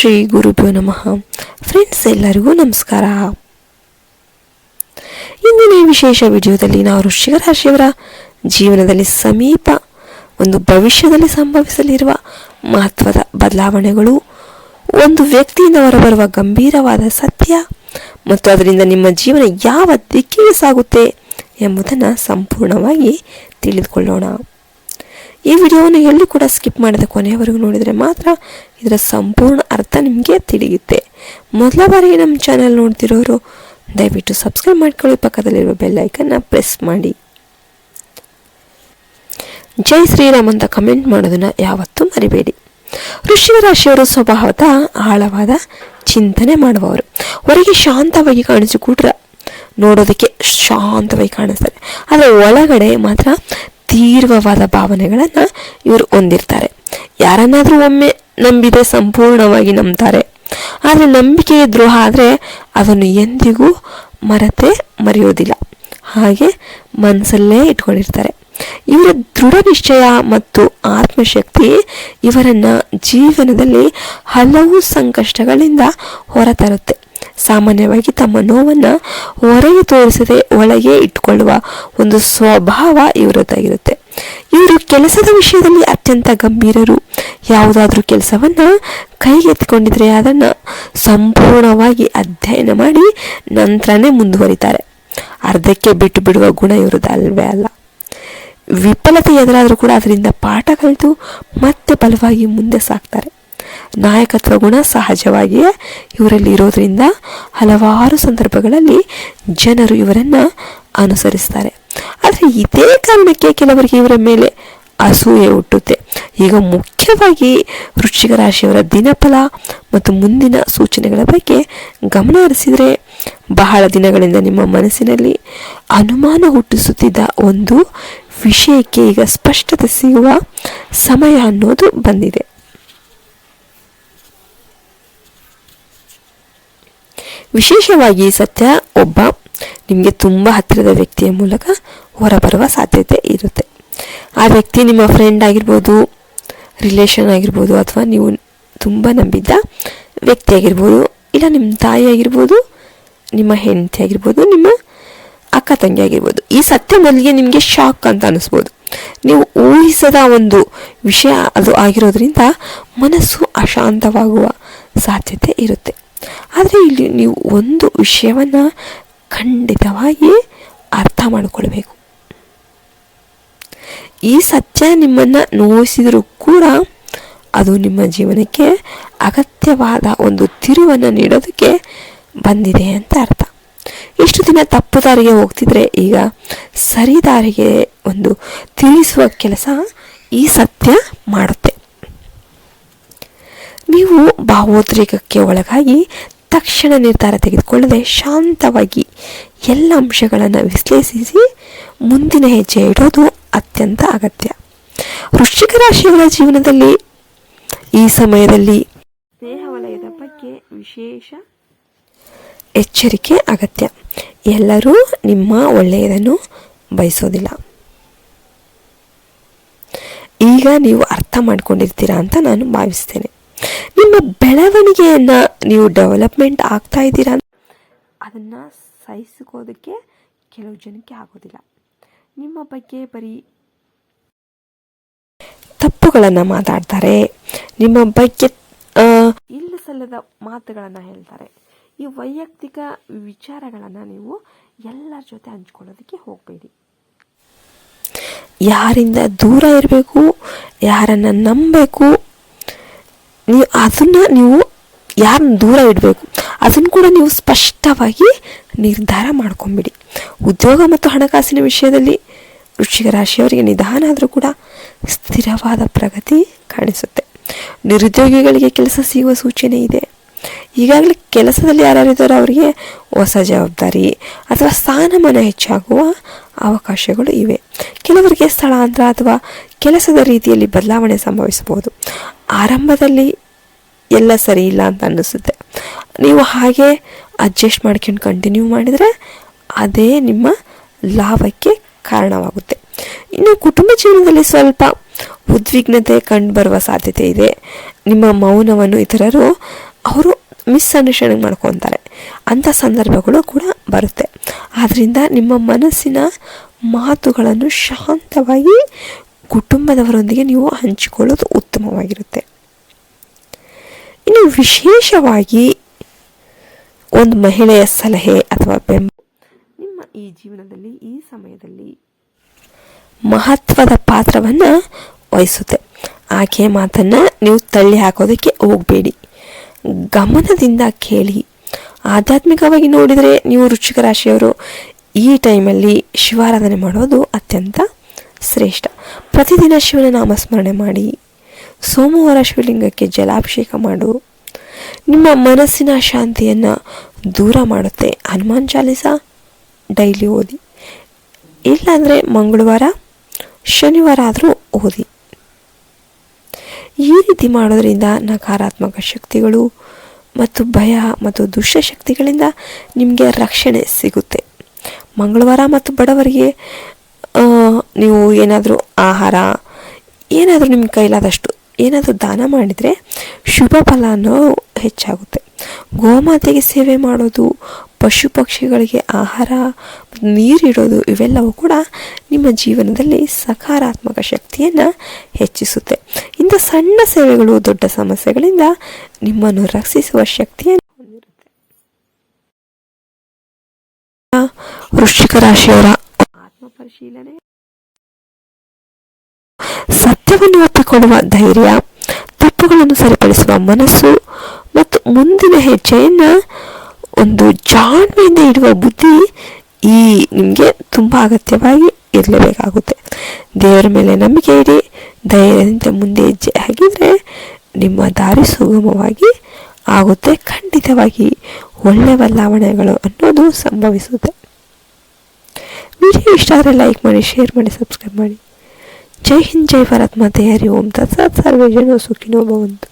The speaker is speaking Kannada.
ಶ್ರೀ ಗುರುಭ್ಯೋ ನಮಃ. ಫ್ರೆಂಡ್ಸ್ ಎಲ್ಲರಿಗೂ ನಮಸ್ಕಾರ. ಇಂದಿನ ಈ ವಿಶೇಷ ವಿಡಿಯೋದಲ್ಲಿ ನಾವು ವೃಶ್ಚಿಕ ರಾಶಿಯವರ ಜೀವನದಲ್ಲಿ ಸಮೀಪ ಒಂದು ಭವಿಷ್ಯದಲ್ಲಿ ಸಂಭವಿಸಲಿರುವ ಮಹತ್ವದ ಬದಲಾವಣೆಗಳು, ಒಂದು ವ್ಯಕ್ತಿಯಿಂದ ಹೊರಬರುವ ಗಂಭೀರವಾದ ಸತ್ಯ ಮತ್ತು ಅದರಿಂದ ನಿಮ್ಮ ಜೀವನ ಯಾವ ದಿಕ್ಕಿಗೆ ಸಾಗುತ್ತೆ ಎಂಬುದನ್ನು ಸಂಪೂರ್ಣವಾಗಿ ತಿಳಿದುಕೊಳ್ಳೋಣ. ಈ ವಿಡಿಯೋವನ್ನು ಎಲ್ಲೂ ಕೂಡ ಸ್ಕಿಪ್ ಮಾಡಿದ ಕೊನೆಯವರೆಗೂ ನೋಡಿದರೆ ಮಾತ್ರ ಇದರ ಸಂಪೂರ್ಣ ಅರ್ಥ ನಿಮಗೆ ತಿಳಿಯುತ್ತೆ. ಮೊದಲ ಬಾರಿಗೆ ನಮ್ಮ ಚಾನೆಲ್ ನೋಡ್ತಿರೋರು, ದಯವಿಟ್ಟು ಸಬ್ಸ್ಕ್ರೈಬ್ ಮಾಡ್ಕೊಳ್ಳಿ, ಪಕ್ಕದಲ್ಲಿರುವ ಬೆಲ್ ಐಕನ್ನ ಪ್ರೆಸ್ ಮಾಡಿ. ಜೈ ಶ್ರೀರಾಮ್ ಅಂತ ಕಮೆಂಟ್ ಮಾಡೋದನ್ನ ಯಾವತ್ತೂ ಮರಿಬೇಡಿ. ವೃಶ್ಚಿಕ ರಾಶಿಯವರು ಸ್ವಭಾವದ ಆಳವಾದ ಚಿಂತನೆ ಮಾಡುವವರು. ಹೊರಗೆ ಶಾಂತವಾಗಿ ಕಾಣಿಸಿಕೊಟ್ರ ನೋಡೋದಕ್ಕೆ ಶಾಂತವಾಗಿ ಕಾಣಿಸ್ತಾರೆ. ಆದರೆ ಒಳಗಡೆ ಮಾತ್ರ ತೀವ್ರವಾದ ಭಾವನೆಗಳನ್ನು ಇವರು ಹೊಂದಿರ್ತಾರೆ. ಯಾರನ್ನಾದರೂ ಒಮ್ಮೆ ನಂಬಿದೆ, ಸಂಪೂರ್ಣವಾಗಿ ನಂಬ್ತಾರೆ. ಆದರೆ ನಂಬಿಕೆಗೆ ದ್ರೋಹ ಆದರೆ ಅದನ್ನು ಎಂದಿಗೂ ಮರೆತೆ ಮರೆಯೋದಿಲ್ಲ. ಹಾಗೆ ಮನಸ್ಸಲ್ಲೇ ಇಟ್ಕೊಂಡಿರ್ತಾರೆ. ಇವರ ದೃಢ ನಿಶ್ಚಯ ಮತ್ತು ಆತ್ಮಶಕ್ತಿ ಇವರನ್ನ ಜೀವನದಲ್ಲಿ ಹಲವು ಸಂಕಷ್ಟಗಳಿಂದ ಹೊರತರುತ್ತೆ. ಸಾಮಾನ್ಯವಾಗಿ ತಮ್ಮ ನೋವನ್ನು ಹೊರಗೆ ತೋರಿಸದೆ ಒಳಗೆ ಇಟ್ಟುಕೊಳ್ಳುವ ಒಂದು ಸ್ವಭಾವ ಇವರದ್ದಾಗಿರುತ್ತೆ. ಇವರು ಕೆಲಸದ ವಿಷಯದಲ್ಲಿ ಅತ್ಯಂತ ಗಂಭೀರರು. ಯಾವುದಾದ್ರೂ ಕೆಲಸವನ್ನ ಕೈಗೆತ್ತಿಕೊಂಡಿದ್ರೆ ಅದನ್ನು ಸಂಪೂರ್ಣವಾಗಿ ಅಧ್ಯಯನ ಮಾಡಿ ನಂತರನೇ ಮುಂದುವರಿತಾರೆ. ಅರ್ಧಕ್ಕೆ ಬಿಟ್ಟು ಬಿಡುವ ಗುಣ ಇವ್ರದ್ದು ಅಲ್ವೇ ಅಲ್ಲ. ವಿಫಲತೆ ಎದುರಾದರೂ ಕೂಡ ಅದರಿಂದ ಪಾಠ ಕಲಿತು ಮತ್ತೆ ಬಲವಾಗಿ ಮುಂದೆ ಸಾಕ್ತಾರೆ. ನಾಯಕತ್ವ ಗುಣ ಸಹಜವಾಗಿಯೇ ಇವರಲ್ಲಿ ಇರೋದ್ರಿಂದ ಹಲವಾರು ಸಂದರ್ಭಗಳಲ್ಲಿ ಜನರು ಇವರನ್ನು ಅನುಸರಿಸ್ತಾರೆ. ಆದರೆ ಇದೇ ಕಾರಣಕ್ಕೆ ಕೆಲವರಿಗೆ ಇವರ ಮೇಲೆ ಅಸೂಯೆ ಹುಟ್ಟುತ್ತೆ. ಈಗ ಮುಖ್ಯವಾಗಿ ವೃಶ್ಚಿಕ ರಾಶಿಯವರ ದಿನಫಲ ಮತ್ತು ಮುಂದಿನ ಸೂಚನೆಗಳ ಬಗ್ಗೆ ಗಮನ ಹರಿಸಿದರೆ ಬಹಳ ದಿನಗಳಿಂದ ನಿಮ್ಮ ಮನಸ್ಸಿನಲ್ಲಿ ಅನುಮಾನ ಹುಟ್ಟಿಸುತ್ತಿದ್ದ ಒಂದು ವಿಷಯಕ್ಕೆ ಈಗ ಸ್ಪಷ್ಟತೆ ಸಿಗುವ ಸಮಯ ಅನ್ನೋದು ಬಂದಿದೆ. ವಿಶೇಷವಾಗಿ ಸತ್ಯ ಒಬ್ಬ ನಿಮಗೆ ತುಂಬ ಹತ್ತಿರದ ವ್ಯಕ್ತಿಯ ಮೂಲಕ ಹೊರಬರುವ ಸಾಧ್ಯತೆ ಇರುತ್ತೆ. ಆ ವ್ಯಕ್ತಿ ನಿಮ್ಮ ಫ್ರೆಂಡ್ ಆಗಿರ್ಬೋದು ರಿಲೇಷನ್ ಆಗಿರ್ಬೋದು ಅಥವಾ ನೀವು ತುಂಬ ನಂಬಿದ್ದ ವ್ಯಕ್ತಿ ಆಗಿರ್ಬೋದು, ಇಲ್ಲ ನಿಮ್ಮ ತಾಯಿ ಆಗಿರ್ಬೋದು, ನಿಮ್ಮ ಹೆಂಡತಿ ಆಗಿರ್ಬೋದು, ನಿಮ್ಮ ಅಕ್ಕ ತಂಗಿ ಆಗಿರ್ಬೋದು, ಈ ಸತ್ಯ ಮೊದಲಿಗೆ ನಿಮಗೆ ಶಾಕ್ ಅಂತ ಅನ್ನಿಸ್ಬೋದು ನೀವು ಊಹಿಸದ ಒಂದು ವಿಷಯ ಅದು ಆಗಿರೋದ್ರಿಂದ ಮನಸ್ಸು ಅಶಾಂತವಾಗುವ ಸಾಧ್ಯತೆ ಇರುತ್ತೆ. ಆದರೆ ಇಲ್ಲಿ ನೀವು ಒಂದು ವಿಷಯವನ್ನು ಖಂಡಿತವಾಗಿ ಅರ್ಥ ಮಾಡಿಕೊಳ್ಬೇಕು. ಈ ಸತ್ಯ ನಿಮ್ಮನ್ನು ನೋಯಿಸಿದರೂ ಕೂಡ ಅದು ನಿಮ್ಮ ಜೀವನಕ್ಕೆ ಅಗತ್ಯವಾದ ಒಂದು ತಿರುವನ್ನು ನೀಡೋದಕ್ಕೆ ಬಂದಿದೆ ಅಂತ ಅರ್ಥ. ಇಷ್ಟು ದಿನ ತಪ್ಪು ದಾರಿಗೆ ಹೋಗ್ತಿದ್ರೆ ಈಗ ಸರಿ ದಾರಿಗೆ ಒಂದು ತಿಳಿಸುವ ಕೆಲಸ ಈ ಸತ್ಯ ಮಾಡುತ್ತೆ. ನೀವು ಭಾವೋದ್ರೇಕಕ್ಕೆ ಒಳಗಾಗಿ ತಕ್ಷಣ ನಿರ್ಧಾರ ತೆಗೆದುಕೊಳ್ಳದೆ ಶಾಂತವಾಗಿ ಎಲ್ಲ ಅಂಶಗಳನ್ನು ವಿಶ್ಲೇಷಿಸಿ ಮುಂದಿನ ಹೆಜ್ಜೆ ಇಡೋದು ಅತ್ಯಂತ ಅಗತ್ಯ. ವೃಶ್ಚಿಕ ರಾಶಿಯವರ ಜೀವನದಲ್ಲಿ ಈ ಸಮಯದಲ್ಲಿ ಸ್ನೇಹ ವಲಯದ ಬಗ್ಗೆ ವಿಶೇಷ ಎಚ್ಚರಿಕೆ ಅಗತ್ಯ. ಎಲ್ಲರೂ ನಿಮ್ಮ ಒಳ್ಳೆಯದನ್ನು ಬಯಸೋದಿಲ್ಲ. ಈಗ ನೀವು ಅರ್ಥ ಮಾಡ್ಕೊಂಡಿರ್ತೀರಾ ಅಂತ ನಾನು ಭಾವಿಸ್ತೇನೆ. ನಿಮ್ಮ ಬೆಳವಣಿಗೆಯನ್ನು ನೀವು ಡೆವಲಪ್ಮೆಂಟ್ ಆಗ್ತಾ ಇದ್ದೀರಾ ಅದನ್ನು ಸಹಿಸಿಕೋದಕ್ಕೆ ಕೆಲವು ಜನಕ್ಕೆ ಆಗೋದಿಲ್ಲ. ನಿಮ್ಮ ಬಗ್ಗೆ ಬರೀ ತಪ್ಪುಗಳನ್ನು ಮಾತಾಡ್ತಾರೆ. ನಿಮ್ಮ ಬಗ್ಗೆ ಇಲ್ಲ ಸಲ್ಲದ ಮಾತುಗಳನ್ನು ಹೇಳ್ತಾರೆ. ಈ ವೈಯಕ್ತಿಕ ವಿಚಾರಗಳನ್ನು ನೀವು ಎಲ್ಲರ ಜೊತೆ ಹಂಚ್ಕೊಳ್ಳೋದಕ್ಕೆ ಹೋಗಬೇಡಿ. ಯಾರಿಂದ ದೂರ ಇರಬೇಕು, ಯಾರನ್ನು ನಂಬಬೇಕು ನೀವು ಅದನ್ನು ನೀವು ಯಾರನ್ನ ದೂರ ಇಡಬೇಕು, ಅದನ್ನು ಕೂಡ ನೀವು ಸ್ಪಷ್ಟವಾಗಿ ನಿರ್ಧಾರ ಮಾಡ್ಕೊಂಬಿಡಿ. ಉದ್ಯೋಗ ಮತ್ತು ಹಣಕಾಸಿನ ವಿಷಯದಲ್ಲಿ ವೃಶ್ಚಿಕ ರಾಶಿಯವರಿಗೆ ನಿಧಾನ ಆದರೂ ಕೂಡ ಸ್ಥಿರವಾದ ಪ್ರಗತಿ ಕಾಣಿಸುತ್ತೆ. ನಿರುದ್ಯೋಗಿಗಳಿಗೆ ಕೆಲಸ ಸಿಗುವ ಸೂಚನೆ ಇದೆ. ಈಗಾಗಲೇ ಕೆಲಸದಲ್ಲಿ ಯಾರ್ಯಾರಿದ್ದಾರೋ ಅವರಿಗೆ ಹೊಸ ಜವಾಬ್ದಾರಿ ಅಥವಾ ಸ್ಥಾನಮಾನ ಹೆಚ್ಚಾಗುವ ಅವಕಾಶಗಳು ಇವೆ. ಕೆಲವರಿಗೆ ಸ್ಥಳಾಂತರ ಅಥವಾ ಕೆಲಸದ ರೀತಿಯಲ್ಲಿ ಬದಲಾವಣೆ ಸಂಭವಿಸಬಹುದು. ಆರಂಭದಲ್ಲಿ ಎಲ್ಲ ಸರಿ ಇಲ್ಲ ಅಂತ ಅನ್ನಿಸುತ್ತೆ. ನೀವು ಹಾಗೆ ಅಡ್ಜಸ್ಟ್ ಮಾಡ್ಕೊಂಡು ಕಂಟಿನ್ಯೂ ಮಾಡಿದರೆ ಅದೇ ನಿಮ್ಮ ಲಾಭಕ್ಕೆ ಕಾರಣವಾಗುತ್ತೆ. ಇನ್ನು ಕುಟುಂಬ ಜೀವನದಲ್ಲಿ ಸ್ವಲ್ಪ ಉದ್ವಿಗ್ನತೆ ಕಂಡುಬರುವ ಸಾಧ್ಯತೆ ಇದೆ. ನಿಮ್ಮ ಮೌನವನ್ನು ಇತರರು ಅವರು ಮಿಸ್ಅಂಡರ್ಸ್ಟ್ಯಾಂಡಿಂಗ್ ಮಾಡ್ಕೊತಾರೆ. ಅಂಥ ಸಂದರ್ಭಗಳು ಕೂಡ ಬರುತ್ತೆ. ಆದ್ದರಿಂದ ನಿಮ್ಮ ಮನಸ್ಸಿನ ಮಾತುಗಳನ್ನು ಶಾಂತವಾಗಿ ಕುಟುಂಬದವರೊಂದಿಗೆ ನೀವು ಹಂಚಿಕೊಳ್ಳೋದು ಉತ್ತಮವಾಗಿರುತ್ತೆ. ಇನ್ನು ವಿಶೇಷವಾಗಿ ಒಂದು ಮಹಿಳೆಯ ಸಲಹೆ ಅಥವಾ ಬೆಂಬಲ. ನಿಮ್ಮ ಈ ಜೀವನದಲ್ಲಿ, ಈ ಸಮಯದಲ್ಲಿ ಮಹತ್ವದ ಪಾತ್ರವನ್ನು ವಹಿಸುತ್ತೆ. ಆಕೆಯ ಮಾತನ್ನು ನೀವು ತಳ್ಳಿ ಹಾಕೋದಕ್ಕೆ ಹೋಗಬೇಡಿ. ಗಮನದಿಂದ ಕೇಳಿ. ಆಧ್ಯಾತ್ಮಿಕವಾಗಿ ನೋಡಿದರೆ ನೀವು ರುಚಿಕ ರಾಶಿಯವರು ಈ ಟೈಮಲ್ಲಿ ಶಿವಾರಾಧನೆ ಮಾಡೋದು ಅತ್ಯಂತ ಶ್ರೇಷ್ಠ. ಪ್ರತಿದಿನ ಶಿವನ ನಾಮಸ್ಮರಣೆ ಮಾಡಿ, ಸೋಮವಾರ ಶಿವಲಿಂಗಕ್ಕೆ ಜಲಾಭಿಷೇಕ ಮಾಡು. ನಿಮ್ಮ ಮನಸ್ಸಿನ ಶಾಂತಿಯನ್ನು ದೂರ ಮಾಡುತ್ತೆ. ಹನುಮಾನ್ ಚಾಲಿಸ, ಡೈಲಿ ಓದಿ. ಇಲ್ಲಾಂದರೆ ಮಂಗಳವಾರ, ಶನಿವಾರ ಆದರೂ ಓದಿ. ಈ ರೀತಿ ಮಾಡೋದರಿಂದ ನಕಾರಾತ್ಮಕ ಶಕ್ತಿಗಳು ಮತ್ತು ಭಯ ಮತ್ತು ದುಷ್ಟಶಕ್ತಿಗಳಿಂದ ನಿಮಗೆ ರಕ್ಷಣೆ ಸಿಗುತ್ತೆ. ಮಂಗಳವಾರ ಮತ್ತು ಬಡವರಿಗೆ ನೀವು ಏನಾದರೂ ಆಹಾರ, ಏನಾದರೂ ನಿಮ್ಮ ಕೈಲಾದಷ್ಟು ಏನಾದರೂ ದಾನ ಮಾಡಿದರೆ ಶುಭ ಫಲ ಅನ್ನೋ ಹೆಚ್ಚಾಗುತ್ತೆ. ಗೋಮಾತೆಗೆ ಸೇವೆ ಮಾಡೋದು, ಪಶು ಪಕ್ಷಿಗಳಿಗೆ ಆಹಾರ, ನೀರಿಡೋದು, ಇವೆಲ್ಲವೂ ಕೂಡ ನಿಮ್ಮ ಜೀವನದಲ್ಲಿ ಸಕಾರಾತ್ಮಕ ಶಕ್ತಿಯನ್ನು ಹೆಚ್ಚಿಸುತ್ತೆ. ಇಂಥ ಸಣ್ಣ ಸೇವೆಗಳು, ದೊಡ್ಡ ಸಮಸ್ಯೆಗಳಿಂದ ನಿಮ್ಮನ್ನು ರಕ್ಷಿಸುವ ಶಕ್ತಿಯನ್ನು ವೃಶ್ಚಿಕ ರಾಶಿಯವರ ಪರಿಶೀಲನೆ. ಸತ್ಯವನ್ನು ಒಪ್ಪಿಕೊಳ್ಳುವ ಧೈರ್ಯ, ತಪ್ಪುಗಳನ್ನು ಸರಿಪಡಿಸುವ ಮನಸ್ಸು ಮತ್ತು ಮುಂದಿನ ಹೆಜ್ಜೆಯನ್ನು ಒಂದು ಜಾಣ್ಮೆಯಿಂದ ಇಡುವ ಬುದ್ಧಿ ಈ ನಿಮಗೆ ತುಂಬ ಅಗತ್ಯವಾಗಿ ಇರಲೇಬೇಕಾಗುತ್ತೆ. ದೇವರ ಮೇಲೆ ನಂಬಿಕೆ ಇಡಿ, ಧೈರ್ಯದಿಂದ ಮುಂದೆ ಹೆಜ್ಜೆ ಹಾಕಿದರೆ ನಿಮ್ಮ ದಾರಿ ಸುಗಮವಾಗಿ ಆಗುತ್ತೆ. ಖಂಡಿತವಾಗಿ ಒಳ್ಳೆ ಬದಲಾವಣೆಗಳು ಅನ್ನೋದು ಸಂಭವಿಸುತ್ತೆ. ವಿಡಿಯೋ ಇಷ್ಟ ಆದರೆ ಲೈಕ್ ಮಾಡಿ ಶೇರ್ ಮಾಡಿ ಸಬ್ಸ್ಕ್ರೈಬ್ ಮಾಡಿ. ಜೈ ಹಿಂದ್, ಜೈ ಭಾರತ್ ಮಾತೆ ಹರಿ ಓಂ ತತ್ಸತ್, ಸರ್ವೇ ಜನೋ ಸುಖಿನೋ ಭವಂತು.